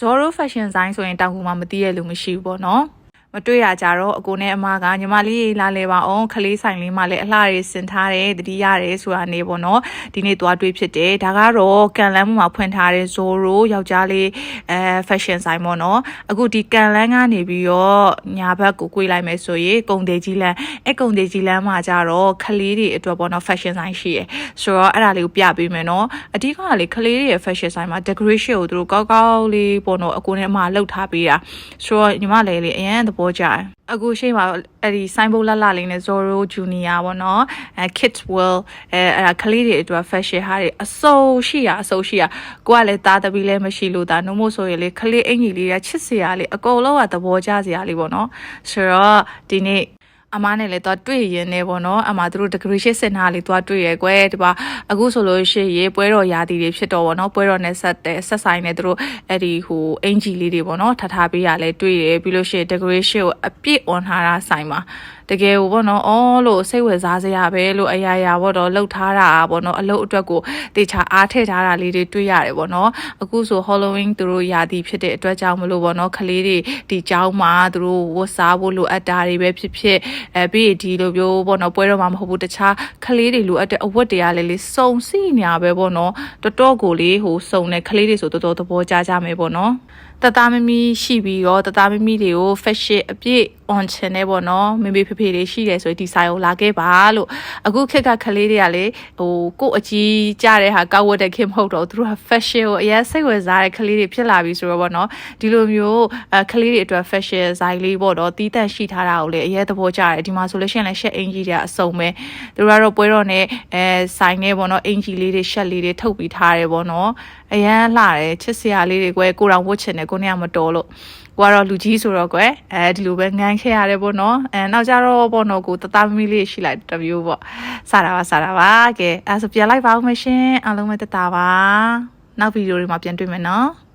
Zoro Fashion Design ဆိုရင်တောင်ကူမှမသိရလူမရှိဘူးပေါ့နော် မတွေ့ရကြတော့အကိုနဲ့အမကညီမလေးလာလဲပါအောင်ခလေးဆိုင်လေးမှလည်းအလှတွေစင်ထားတယ်တတိရတယ်ဆိုတာနေပေါ့နော်ဒီနေ့သွားတွေ့ဖြစ်တယ်ဒါကတော့ကန်လန်းမှာဖွင့်ထားတဲ့ Zoro ယောက်ျားလေးအဲ fashion ဆိုင်ပေါ့နော်အခုဒီကန်လန်းကနေပြီးတော့ညာဘက်ကို꿰လိုက်မယ်ဆိုရင်ကုံတေကြီးလန်းအဲကုံတေကြီးလန်းမှာကြတော့ခလေးတွေအတွက်ပေါ့နော် fashion ဆိုင်ရှိရယ်ဆိုတော့အဲ့ဒါလေးကိုပြပေးမယ်နော်အဓိကကလေခလေးတွေရဲ့ fashion ဆိုင်မှာ decoration ကိုသူတို့ကောက်ကောက်လေးပေါ့နော်အကိုနဲ့အမလှုပ်ထားပေးတာဆိုတော့ညီမလေးလေးအရင်သဘောကျတယ်အခုရှိမှအဲ့ဒီ sign board လှလှလေးနဲ့ Zoro Junior ပေါ့နော်အဲ Kids World အဲအဲ့ဒါကလေးတွေအတွက် fashion ဟာတွေအစိုးရှိရအစိုးရှိရကိုကလည်းသားသမီးလည်းမရှိလို့ဒါနှမို့ဆိုရင်လေကလေးအင်ကြီးလေးကချစ်စရာလေးအကုန်လုံးကသဘောကျစရာလေးပေါ့နော်ဆိုတော့ဒီနေ့ အမားနဲ့လည်းတော့တွေ့ရင်ねပေါ့နော်အမသူတို့ decoration စင်တာလေးသွားတွေ့ရယ်ကွယ်ဒီပါအခုဆိုလို့ရှိရင်ပွဲတော်ရာသီတွေဖြစ်တော့ပေါ့နော်ပွဲတော်နဲ့ဆက်တဲ့ဆက်ဆိုင်နဲ့သူတို့အဲ့ဒီဟိုအင်ဂျီလေးတွေပေါ့နော်ထားထားပေးရလဲတွေ့ရယ်ပြီးလို့ရှိရင် decoration ကိုအပြည့် on ထားတာဆိုင်မှာ တကယ်ကိုပေါ့နော်အော်လို့စိတ်ဝင်စားစရာပဲလို့အရာရာပေါ့တော့လှုပ်ထားတာပေါ့နော်အလုပ်အတွက်ကိုတေချာအားထည့်ထားတာလေးတွေတွေ့ရတယ်ပေါ့နော်အခုဆို Halloween သူတို့ရာသီဖြစ်တဲ့အတွက်ကြောင့်မလို့ပေါ့နော်ကလေးတွေဒီเจ้าမှာသူတို့ဝတ်စားဖို့လိုအပ်တာတွေပဲဖြစ်ဖြစ်အဲပြီးရင်ဒီလိုမျိုးပေါ့နော်ပွဲတော်မှာမဟုတ်ဘူးတခြားကလေးတွေလိုအပ်တဲ့အဝတ်တွေကလည်းလေစုံစီညာပဲပေါ့နော်တော်တော်ကိုလေးဟိုစုံတဲ့ကလေးတွေဆိုတော်တော်သဘောကျကြမယ်ပေါ့နော်တသားမမီရှိပြီးတော့တသားမမီတွေကို fashion အပြည့် on ချင်နေပေါ့နော်မေမေဖေ ေဖေတွေရှိတယ်ဆိုရင်ဒီဆိုင်ကိုလာခဲ့ပါလို့အခုခက်ကကလေးတွေကလေဟိုကို့အကြီးကြတဲ့ဟာကောက်ဝတ်တဲ့ခင်မဟုတ်တော့သူတို့က fashion ကိုအရင်စိတ်ဝင်စားတဲ့ကလေးတွေဖြစ်လာပြီဆိုတော့ပေါ့နော်ဒီလိုမျိုးအဲကလေးတွေအတွက် fashion ဆိုင်လေးပေါ့တော့တီးတန့်ရှိထားတာကိုလေအရင်သဘောကျတယ်ဒီမှာဆိုလို့ရှိရင်လည်းရှက်အင်ကြီးတွေအစုံပဲသူတို့ကတော့ပွဲတော်နဲ့အဲဆိုင်နေပေါ့နော်အင်ကြီးလေးတွေရှက်လေးတွေထုတ်ပြီးထားတယ်ပေါ့နော်အရန်လှတယ်ချစ်စရာလေးတွေကိုကိုတော်ဝတ်ချင်တယ်ကိုနေကမတော်လို့ ကိုကတော့လူကြီးဆိုတော့ကွယ်အဲဒီလိုပဲငန်းခဲ့ရတယ်ပေါ့နော်အဲနောက်ကြတော့ပေါ့နော်ကိုတသားမီလေးရှိလိုက်တမျိုးပေါ့စတာပါစတာပါကဲအဲဆိုပြန်လိုက်ပါဦးမရှင်အားလုံးပဲတသားပါနောက်ဗီဒီယိုတွေမှာပြန်တွေ့မယ်နော်